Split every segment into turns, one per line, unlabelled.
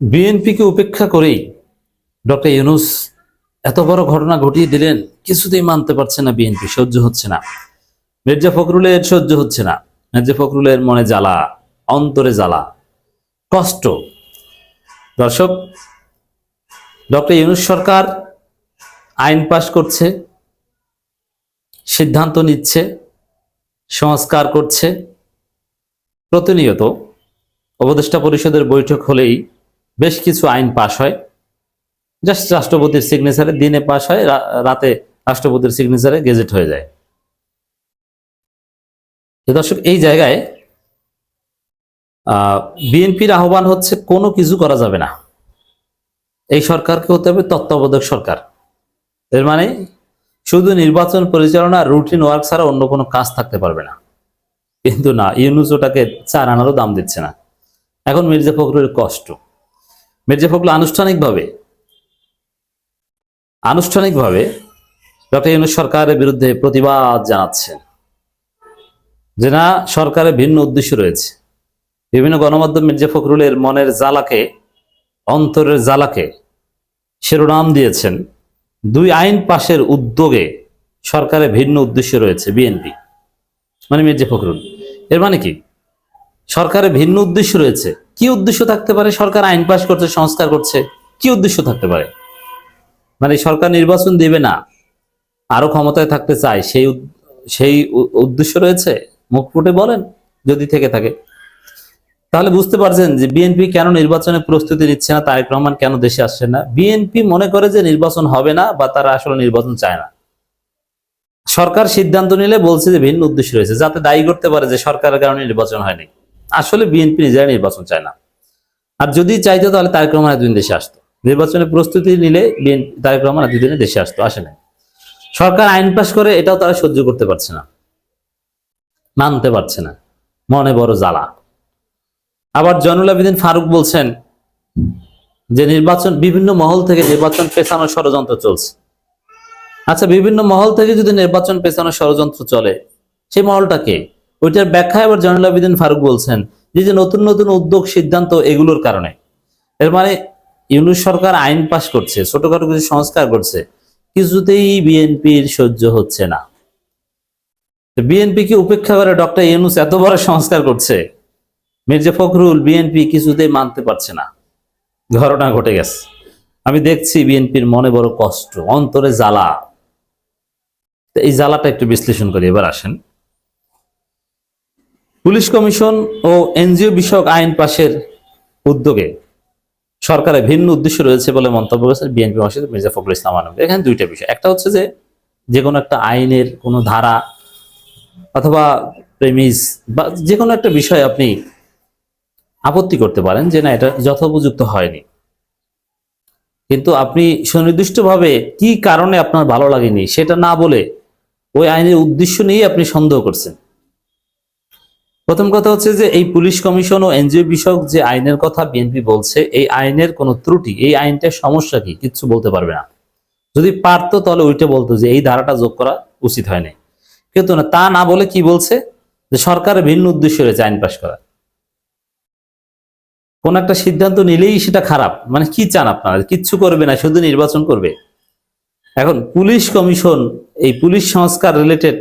বিএনপিকে উপেক্ষা করেই ডক্টর ইউনুস এত বড় ঘটনা ঘটিয়ে দিলেন, কিছুতেই মানতে পারছে না বিএনপি, সহ্য হচ্ছে না। মির্জা ফখরুলের সহ্য হচ্ছে না। মির্জা ফখরুলের মনে জ্বালা, অন্তরে জ্বালা, কষ্ট। দর্শক, ডক্টর ইউনুস সরকার আইন পাশ করছে, সিদ্ধান্ত নিচ্ছে, সংস্কার করছে। প্রতিনিয়ত উপদেষ্টা পরিষদের বৈঠক হলেই বেশ কিছু আইন পাশ হয়। জাস্ট রাষ্ট্রপতির সিগনেচারে দিনে পাশ হয় রাতে রাষ্ট্রপতির সিগনেচারে গেজেট হয়ে যায়। দর্শক, এই জায়গায় বিএনপির আহ্বান হচ্ছে কোনো কিছু করা যাবে না। এই সরকারকে হতে হবে তত্ত্বাবধায়ক সরকার। এর মানে শুধু নির্বাচন পরিচালনা রুটিন ওয়ার্ক ছাড়া অন্য কোনো কাজ থাকতে পারবে না। কিন্তু না, ইউনুস ওটাকে চার আনারও দাম দিচ্ছে না। এখন মির্জা ফখরুলের কষ্ট। মির্জা ফখরুল আনুষ্ঠানিকভাবে আনুষ্ঠানিকভাবে ডক্টর ইউনুস সরকারের বিরুদ্ধে প্রতিবাদ জানাচ্ছেন। যে না, সরকারের ভিন্ন উদ্দেশ্য রয়েছে। বিভিন্ন গণমাধ্যম মির্জা ফখরুলের মনের জ্বালাকে, অন্তরের জ্বালাকে শিরোনাম দিয়েছেন। দুই আইন পাশের উদ্যোগে সরকারের ভিন্ন উদ্দেশ্য রয়েছে বিএনপি। মানে মির্জা ফখরুল। এর মানে কি? সরকারের ভিন্ন উদ্দেশ্য রয়েছে। কি উদ্দেশ্য থাকতে পারে? সরকার আইন পাশ করছে, সংস্কার করছে, কি উদ্দেশ্য থাকতে পারে? মানে সরকার নির্বাচন দেবে না, আরও ক্ষমতায় থাকতে চায়, সেই সেই উদ্দেশ্য রয়েছে? মুখ ফুটে বলেন, যদি থেকে থাকে। তাহলে বুঝতে পারছেন যে বিএনপি কেন নির্বাচনে প্রস্তুতি নিচ্ছে না, তারেক রহমান কেন দেশে আসছে না? বিএনপি মনে করে যে নির্বাচন হবে না, বা তারা আসলে নির্বাচন চায় না। সরকার সিদ্ধান্ত নিলে বলছে যে ভিন্ন উদ্দেশ্য রয়েছে, যাতে দায়ী করতে পারে যে সরকারের কারণে নির্বাচন হয়নি। আসলে বিএনপি নিজেরা নির্বাচন চায় না। আর যদি চাইতো তাহলে তারেক রহমান এতদিন দেশে আসতো। নির্বাচনের প্রস্তুতি নিলে বিএনপি, তারেক রহমান এতদিনে দেশে আসতো, আসে না সরকার আইন পাশ করে এটাও তারা সহ্য করতে পারছে না। মানতে পারছে না। মনে বড় জ্বালা। আবার জয়নুল আবেদিন ফারুক বলছেন যে নির্বাচন, বিভিন্ন মহল থেকে নির্বাচন পেছানোর ষড়যন্ত্র চলছে। আচ্ছা বিভিন্ন মহল থেকে যদি নির্বাচন পেছানোর ষড়যন্ত্র চলে, সেই মহলটা কে? ওইটার ব্যাখ্যা এবার জয়নুল আবেদিন ফারুক বলছেন যে যে নতুন নতুন উদ্যোগ সিদ্ধান্ত এগুলোর কারণে। এর মানে ইউনুস সরকার আইন পাশ করছে, ছোটখাটো কিছু সংস্কার করছে, কিছুতেই বিএনপির সহ্য হচ্ছে না। বিএনপিকে উপেক্ষা করে ডক্টর ইউনুস এত বড় সংস্কার করছে? মির্জা ফখরুল বিএনপি কিছুতেই মানতে পারছে না। ঘটনা ঘটে গেছে। আমি দেখছি বিএনপির মনে বড় কষ্ট, অন্তরে জ্বালা। এই জ্বালাটা একটু বিশ্লেষণ করি, এবার আসেন। পুলিশ কমিশন ও এনজিও বিষয়ক আইন পাশের উদ্যোগে সরকারের ভিন্ন উদ্দেশ্য রয়েছে বলে মন্তব্য করেছেন বিএনপি মহাসচিব মির্জা ফখরুল ইসলাম আলম। এখানে দুইটা বিষয়। একটা হচ্ছে যে যে কোনো একটা আইনের কোনো ধারা অথবা প্রেমিস বা যে কোনো একটা বিষয় আপনি আপত্তি করতে পারেন যে না, এটা যথোপযুক্ত হয়নি। কিন্তু আপনি সুনির্দিষ্টভাবে কি কারণে আপনার ভালো লাগেনি সেটা না বলে ওই আইনের উদ্দেশ্য নিয়ে আপনি সন্দেহ করছেন। প্রথম কথা হচ্ছে যে এই পুলিশ কমিশন ও এনজিও বিষয়ক যে আইনের কথা বিএনপি বলছে, এই আইনের কোনো ত্রুটি, এই আইনটার সমস্যা কি, কিচ্ছু বলতে পারবে না। যদি পারতো তাহলে ওইটা বলতো যে এই ধারাটা যোগ করা উচিত হয়নি। কিন্তু না, তা না বলে কি বলছে? যে সরকারের ভিন্ন উদ্দেশ্য রয়েছে আইন পাশ করা কোন একটা সিদ্ধান্ত নিলেই সেটা খারাপ। মানে কি চান আপনারা? কিচ্ছু করবে না, শুধু নির্বাচন করবে। এখন পুলিশ কমিশন, এই পুলিশ সংস্কার রিলেটেড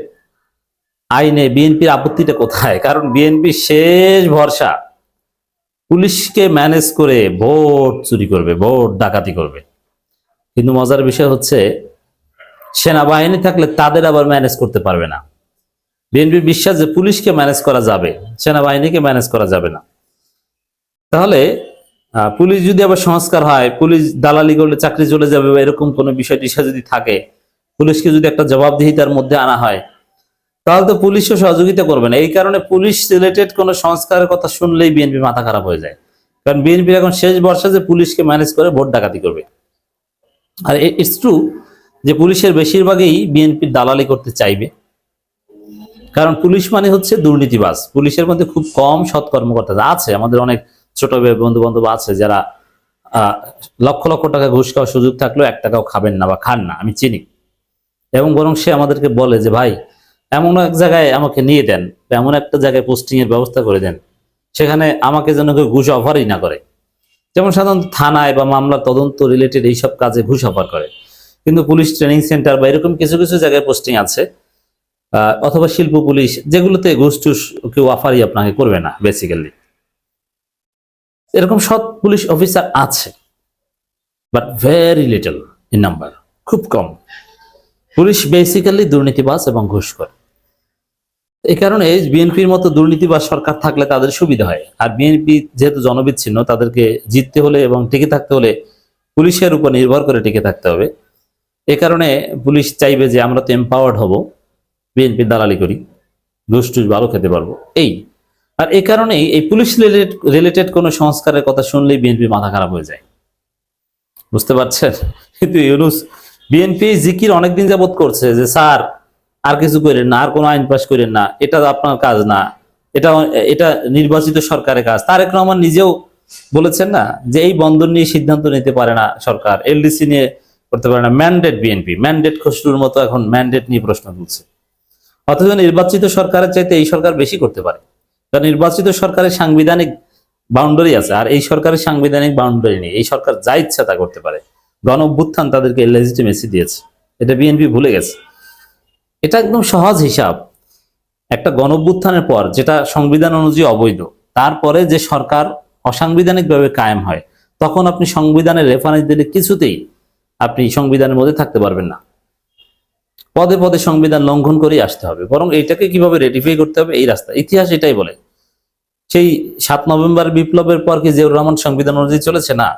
আইনে বিএনপির আপত্তিটা কোথায়? কারণ বিএনপি শেষ ভরসা। পুলিশকে ম্যানেজ করে ভোট চুরি করবে, ভোট ডাকাতি করবে। কিন্তু মজার বিষয় হচ্ছে, সেনাবাহিনী থাকলে তাদের আবার ম্যানেজ করতে পারবে না। বিএনপির বিশ্বাস যে পুলিশকে ম্যানেজ করা যাবে, সেনাবাহিনীকে ম্যানেজ করা যাবে না। তাহলে পুলিশ যদি আবার সংস্কার হয়, পুলিশ দালালি করলে চাকরি চলে যাবে বা এরকম কোনো বিষয় টিষা যদি থাকে, পুলিশকে যদি একটা জবাবদিহিতার মধ্যে আনা হয় তাহলে তো পুলিশও সহযোগিতা করবে না। এই কারণে পুলিশ রিলেটেড কোনো সংস্কারের কথা শুনলেই বিএনপি মাথা খারাপ হয়ে যায়। কারণ বিএনপি এখন শেষ বর্ষা যে পুলিশকে ম্যানেজ করে ভোট ডাকাতি করবে। আর ইটস ট্রু যে পুলিশের বেশিরভাগই বিএনপির দালালি করতে চাইবে। কারণ পুলিশ মানে হচ্ছে দুর্নীতিবাজ। পুলিশের মধ্যে খুব কম সৎ কর্মকর্তা আছে। আমাদের অনেক ছোট বন্ধু বান্ধব আছে যারা লক্ষ লক্ষ টাকা ঘুষ খাওয়ার সুযোগ থাকলেও এক টাকাও খাবেন না বা খান না। আমি চিনি। এবং বরং সে আমাদেরকে বলে যে, ভাই এমন এক জায়গায় আমাকে নিয়ে দেন এমন একটা জায়গায় পোস্টিং এর ব্যবস্থা করে দেন, সেখানে আমাকে যেন কেউ ঘুষ অফারই না করে। যেমন সাধারণত থানায় বা মামলা তদন্ত রিলেটেড এইসব কাজে ঘুষ অফার করে। কিন্তু পুলিশ ট্রেনিং সেন্টার বা এরকম কিছু কিছু জায়গায় পোস্টিং আছে অথবা শিল্প পুলিশ, যেগুলোতে ঘুষ টুস কেউ অফারই আপনাকে করবে না বেসিক্যালি এরকম সৎ পুলিশ অফিসার আছে but very little in number খুব কম। পুলিশ বেসিক্যালি দুর্নীতিবাজ এবং ঘুষখোর এই কারণে বিএনপির মতো দুর্নীতি বা সরকার থাকলে তাদের সুবিধা হয়। আর বিএনপি যেহেতু জনবিচ্ছিন্ন, তাদেরকে জিততে হলে এবং টিকে থাকতে হলে পুলিশের উপর নির্ভর করে টিকে থাকতে হবে। এ কারণে পুলিশ চাইবে যে আমরা তো এম্পাওয়ার্ড হব বিএনপি দালালি করি ঘুষ টুস ভালো খেতে পারব, এই। আর এ কারণেই এই পুলিশ রিলেটেড কোনো সংস্কারের কথা শুনলেই বিএনপি মাথা খারাপ হয়ে যায়। বুঝতে পারছেন? কিন্তু ইউনুস, বিএনপি জিকির অনেকদিন যাবত করছে যে, স্যার আর কিছু করেন না, আর কোনো আইন পাশ করেন না, এটা আপনার কাজ না। এটা এটা নির্বাচিত সরকারের কাজ। তারেক রহমান নিজেও বলেছেন না যে এই বন্দর নিয়ে সিদ্ধান্ত নিতে পারে না সরকার, এলডিসি নিয়ে করতে পারে না ম্যান্ডেট বিএনপি। ম্যান্ডেট খসরুর মতো এখন ম্যান্ডেট নিয়ে প্রশ্ন তুলছে। অথচ নির্বাচিত সরকারের চাইতে এই সরকার বেশি করতে পারে। কারণ নির্বাচিত সরকারের সাংবিধানিক বাউন্ডারি আছে, আর এই সরকারের সাংবিধানিক বাউন্ডারি নেই। এই সরকার যা ইচ্ছা তা করতে পারে। গণ অভ্যুত্থান তাদেরকে লেজিটিমেসি দিয়েছে। এটা বিএনপি ভুলে গেছে। এটা একদম সহজ হিসাব। একটা গণ অভ্যুত্থানের পর যেটা সংবিধান অনুযায়ী অবৈধ, তারপরে যে সরকার অসাংবিধানিকভাবে কায়েম হয়, তখন আপনি সংবিধানের রেফারেন্স দিলে কিছুতেই আপনি সংবিধানের মধ্যে থাকতে পারবেন না। পদে পদে সংবিধান লঙ্ঘন করেই আসতে হবে, বরং এইটাকে কীভাবে রেটিফাই করতে হবে এই রাস্তা। ইতিহাস এটাই বলে, সেই সাত নভেম্বর বিপ্লবের পর কি জিয়াউর রহমান সংবিধান অনুযায়ী চলেছে? না,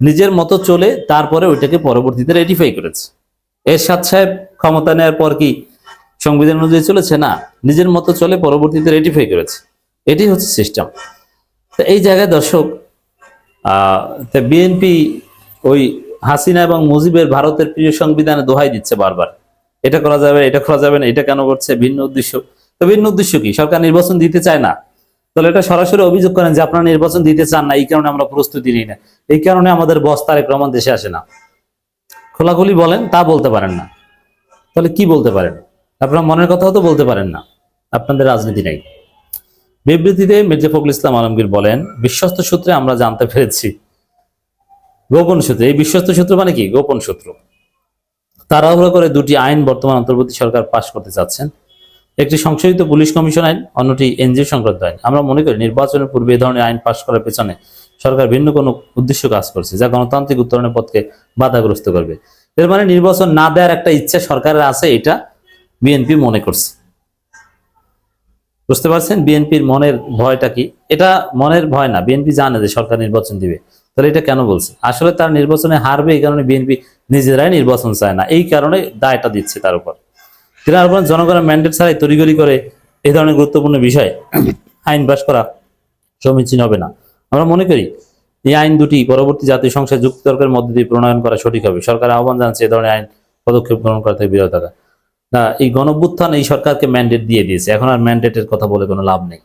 নিজের মতো চলে তারপরে ওইটাকে পরবর্তীতে রেটিফাই করেছে। এরশাদ সাহেব ক্ষমতা নেওয়ার পর কি সংবিধান অনুযায়ী চলেছে না, নিজের মতো চলে পরবর্তীতে রেটিফাই করেছে। এটি হচ্ছে সিস্টেম তো এই জায়গায় দর্শক বিএনপি ওই হাসিনা এবং মুজিবের ভারতের প্রিয় সংবিধানে দোহাই দিচ্ছে বারবার। এটা করা যাবে, এটা করা যাবে না, এটা কেন করছে? ভিন্ন উদ্দেশ্য। তো ভিন্ন উদ্দেশ্য কি? সরকার নির্বাচন দিতে চায় না। তাহলে এটা সরাসরি অভিযোগ করেন যে আপনারা নির্বাচন দিতে চান না, এই কারণে আমরা প্রস্তুতি নিই না। এই কারণে আমাদের বস তারেক রহমান দেশে আসে না। খোলাখুলি বলেন, তা বলতে পারেন না। তাহলে কি বলতে পারেন? আপনার মনের কথাও তো বলতে পারেন না। আপনাদের রাজনীতি নাই। বিবৃতিতে মির্জা ফখরুল ইসলাম আলমগীর বলেন, বিশ্বস্ত সূত্রে আমরা জানতে পেরেছি। গোপন সূত্রে, এই বিশ্বস্ত সূত্র মানে কি? গোপন সূত্র। তাড়াহুড়ো করে দুটি আইন বর্তমান অন্তর্বর্তী সরকার পাশ করতে চাচ্ছেন। একটি সংশোধিত পুলিশ কমিশন আইন, অন্যটি এনজিও সংক্রান্ত আইন। আমরা মনে করি, নির্বাচনের পূর্বে এ ধরনের আইন পাশ করার পেছনে সরকার ভিন্ন কোনো উদ্দেশ্য কাজ করছে, যা গণতান্ত্রিক উত্তরণের পথকে বাধাগ্রস্ত করবে। এর মানে নির্বাচন না দেওয়ার একটা ইচ্ছা সরকারের আছে, এটা বিএনপি মনে করছে। বুঝতে পারছেন? বিএনপির মনের ভয়টা কি? এটা মনের ভয় না বিএনপি জানে যে সরকার নির্বাচন দিবে। তাহলে এটা কেন বলছে? আসলে তার নির্বাচনে হারবে এই কারণে বিএনপি নিজেরাই নির্বাচন চায় না। এই কারণে দায়টা দিচ্ছে তার উপর। তার উপর জনগণের ম্যান্ডেট ছাড়াই তড়িগড়ি করে এই ধরনের গুরুত্বপূর্ণ বিষয় আইন পাশ করা সমীচীন হবে না। আমরা মনে করি, এই আইন দুটি পরবর্তী জাতীয় সংসদ যুক্তিতর্কের মধ্য দিয়ে প্রণয়ন করা সঠিক হবে। সরকার আহ্বান জানাচ্ছে এ ধরনের আইন পদক্ষেপ গ্রহণ করা থেকে বিরত থাকা। না, এই গণভ্যুত্থান এই সরকারকে ম্যান্ডেট দিয়ে দিয়েছে। এখন আর ম্যান্ডেটের কথা বলে কোনো লাভ নেই।